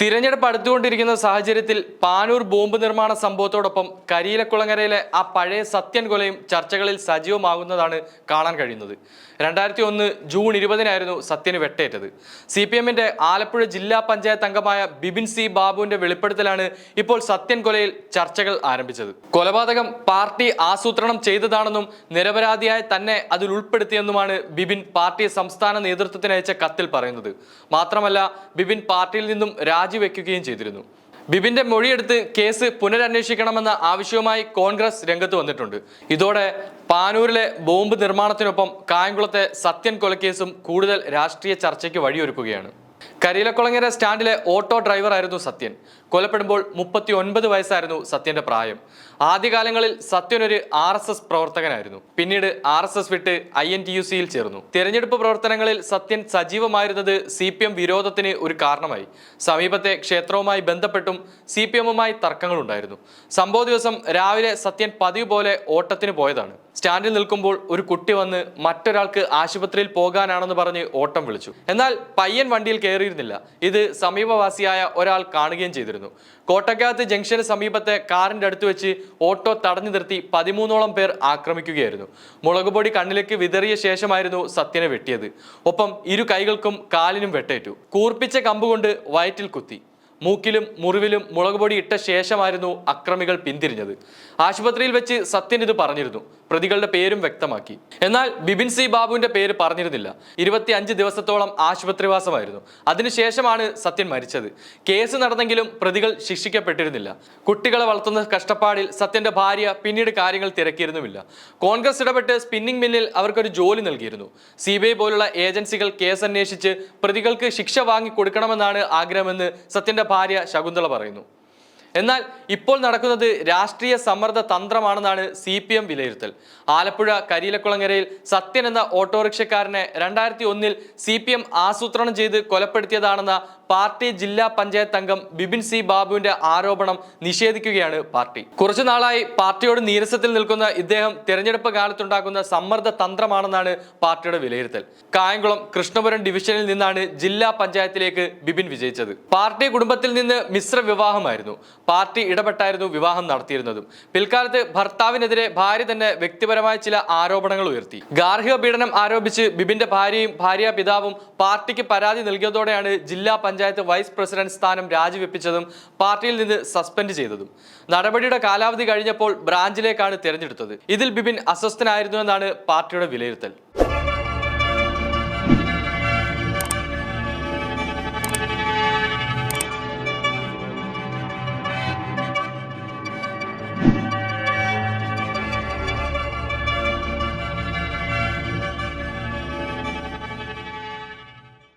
തിരഞ്ഞെടുപ്പ് അടുത്തുകൊണ്ടിരിക്കുന്ന സാഹചര്യത്തിൽ പാനൂർ ബോംബ് നിർമ്മാണ സംഭവത്തോടൊപ്പം കരിയിലക്കുളങ്ങരയിലെ ആ പഴയ സത്യൻ കൊലയും ചർച്ചകളിൽ സജീവമാകുന്നതാണ് കാണാൻ കഴിയുന്നത്. രണ്ടായിരത്തി ഒന്ന് ജൂൺ ഇരുപതിനായിരുന്നു സത്യന് വെട്ടേറ്റത്. സി പി എമ്മിന്റെ ആലപ്പുഴ ജില്ലാ പഞ്ചായത്ത് അംഗമായ ബിബിൻ സി ബാബുവിന്റെ വെളിപ്പെടുത്തലാണ് ഇപ്പോൾ സത്യൻ കൊലയിൽ ചർച്ചകൾ ആരംഭിച്ചത്. കൊലപാതകം പാർട്ടി ആസൂത്രണം ചെയ്തതാണെന്നും നിരപരാധിയായ തന്നെ അതിൽ ഉൾപ്പെടുത്തിയെന്നുമാണ് ബിബിൻ പാർട്ടി സംസ്ഥാന നേതൃത്വത്തിന് അയച്ച കത്തിൽ പറയുന്നത്. മാത്രമല്ല ബിബിൻ പാർട്ടിയിൽ നിന്നും രാജിവെക്കുകയും ചെയ്തിരുന്നു. ബിബിന്റെ മൊഴിയെടുത്ത് കേസ് പുനരന്വേഷിക്കണമെന്ന ആവശ്യവുമായി കോൺഗ്രസ് രംഗത്ത് വന്നിട്ടുണ്ട്. ഇതോടെ പാനൂരിലെ ബോംബ് നിർമ്മാണത്തിനൊപ്പം കായംകുളത്തെ സത്യൻ കൊലക്കേസും കൂടുതൽ രാഷ്ട്രീയ ചർച്ചയ്ക്ക് വഴിയൊരുക്കുകയാണ്. കരിയിലക്കുളങ്ങര സ്റ്റാൻഡിലെ ഓട്ടോ ഡ്രൈവറായിരുന്നു സത്യൻ. കൊലപ്പെടുമ്പോൾ മുപ്പത്തി ഒൻപത് വയസ്സായിരുന്നു സത്യന്റെ പ്രായം. ആദ്യകാലങ്ങളിൽ സത്യൻ ഒരു ആർ എസ് എസ് പ്രവർത്തകനായിരുന്നു. പിന്നീട് ആർ എസ് എസ് വിട്ട് ഐ എൻ ടി യു സിയിൽ ചേർന്നു. തിരഞ്ഞെടുപ്പ് പ്രവർത്തനങ്ങളിൽ സത്യൻ സജീവമായിരുന്നത് സി പി എം വിരോധത്തിന് ഒരു കാരണമായി. സമീപത്തെ ക്ഷേത്രവുമായി ബന്ധപ്പെട്ടും സി പി എമ്മുമായി തർക്കങ്ങളുണ്ടായിരുന്നു. സംഭവ ദിവസം രാവിലെ സത്യൻ പതിവ് പോലെ ഓട്ടത്തിന് പോയതാണ്. സ്റ്റാൻഡിൽ നിൽക്കുമ്പോൾ ഒരു കുട്ടി വന്ന് മറ്റൊരാൾക്ക് ആശുപത്രിയിൽ പോകാനാണെന്ന് പറഞ്ഞ് ഓട്ടം വിളിച്ചു. എന്നാൽ പയ്യൻ വണ്ടിയിൽ കയറിയിരുന്നില്ല ഇത് സമീപവാസിയായ ഒരാൾ കാണുകയും ചെയ്തിരുന്നു. കോട്ടക്കാത്ത് ജംഗ്ഷന് സമീപത്തെ കാറിന്റെ അടുത്ത് വെച്ച് ഓട്ടോ തടഞ്ഞു നിർത്തി പതിമൂന്നോളം പേർ ആക്രമിക്കുകയായിരുന്നു. മുളകുപൊടി കണ്ണിലേക്ക് വിതറിയ ശേഷമായിരുന്നു സത്യനെ വെട്ടിയത്. ഒപ്പം ഇരു കൈകൾക്കും കാലിനും വെട്ടേറ്റു. കൂർപ്പിച്ച കമ്പുകൊണ്ട് വയറ്റിൽ കുത്തി. മൂക്കിലും മുറിവിലും മുളകുപൊടി ഇട്ട ശേഷമായിരുന്നു അക്രമികൾ പിന്തിരിഞ്ഞത്. ആശുപത്രിയിൽ വെച്ച് സത്യൻ ഇത് പറഞ്ഞിരുന്നു. പ്രതികളുടെ പേരും വ്യക്തമാക്കി. എന്നാൽ ബിബിൻ സി ബാബുവിന്റെ പേര് പറഞ്ഞിരുന്നില്ല. ഇരുപത്തി അഞ്ച് ദിവസത്തോളം ആശുപത്രിവാസമായിരുന്നു. അതിനുശേഷമാണ് സത്യൻ മരിച്ചത്. കേസ് നടന്നെങ്കിലും പ്രതികൾ ശിക്ഷിക്കപ്പെട്ടിരുന്നില്ല. കുട്ടികളെ വളർത്തുന്ന കഷ്ടപ്പാടിൽ സത്യന്റെ ഭാര്യ പിന്നീട് കാര്യങ്ങൾ തിരക്കിയിരുന്നുമില്ല. കോൺഗ്രസ് ഇടപെട്ട് സ്പിന്നിംഗ് മില്ലിൽ അവർക്കൊരു ജോലി നൽകിയിരുന്നു. സി പോലുള്ള ഏജൻസികൾ കേസ് അന്വേഷിച്ച് പ്രതികൾക്ക് ശിക്ഷ വാങ്ങി കൊടുക്കണമെന്നാണ് ആഗ്രഹമെന്ന് സത്യന്റെ ഭാര്യ ശകുന്തള പറയുന്നു. എന്നാൽ ഇപ്പോൾ നടക്കുന്നത് രാഷ്ട്രീയ സമ്മർദ്ദ തന്ത്രമാണെന്നാണ് സി പി എം വിലയിരുത്തൽ. ആലപ്പുഴ കരിയിലക്കുളങ്ങരയിൽ സത്യൻ എന്ന ഓട്ടോറിക്ഷക്കാരനെ രണ്ടായിരത്തി ഒന്നിൽ സി പി എം ആസൂത്രണം ചെയ്ത് കൊലപ്പെടുത്തിയതാണെന്ന പാർട്ടി ജില്ലാ പഞ്ചായത്ത് അംഗം ബിബിൻ സി ബാബുവിന്റെ ആരോപണം നിഷേധിക്കുകയാണ് പാർട്ടി. കുറച്ചു നാളായി പാർട്ടിയോട് നീരസത്തിൽ നിൽക്കുന്ന ഇദ്ദേഹം തെരഞ്ഞെടുപ്പ് കാലത്തുണ്ടാക്കുന്ന സമ്മർദ്ദ തന്ത്രമാണെന്നാണ് പാർട്ടിയുടെ വിലയിരുത്തൽ. കായംകുളം കൃഷ്ണപുരം ഡിവിഷനിൽ നിന്നാണ് ജില്ലാ പഞ്ചായത്തിലേക്ക് ബിബിൻ വിജയിച്ചത്. പാർട്ടി കുടുംബത്തിൽ നിന്ന് മിശ്ര വിവാഹമായിരുന്നു പാർട്ടി ഇടപെട്ടായിരുന്നു വിവാഹം നടത്തിയിരുന്നതും. പിൽക്കാലത്ത് ഭർത്താവിനെതിരെ ഭാര്യ തന്നെ വ്യക്തിപരമായ ചില ആരോപണങ്ങൾ ഉയർത്തി. ഗാർഹിക പീഡനം ആരോപിച്ച് ബിബിന്റെ ഭാര്യയും ഭാര്യ പിതാവും പാർട്ടിക്ക് പരാതി നൽകിയതോടെയാണ് ജില്ലാ പഞ്ചായത്ത് വൈസ് പ്രസിഡന്റ് സ്ഥാനം രാജിവെപ്പിച്ചതും പാർട്ടിയിൽ നിന്ന് സസ്പെൻഡ് ചെയ്തതും. നടപടിയുടെ കാലാവധി കഴിഞ്ഞപ്പോൾ ബ്രാഞ്ചിലേക്കാണ് തിരഞ്ഞെടുത്തത്. ഇതിൽ ബിബിൻ അസ്വസ്ഥനായിരുന്നുവെന്നാണ് പാർട്ടിയുടെ വിലയിരുത്തൽ.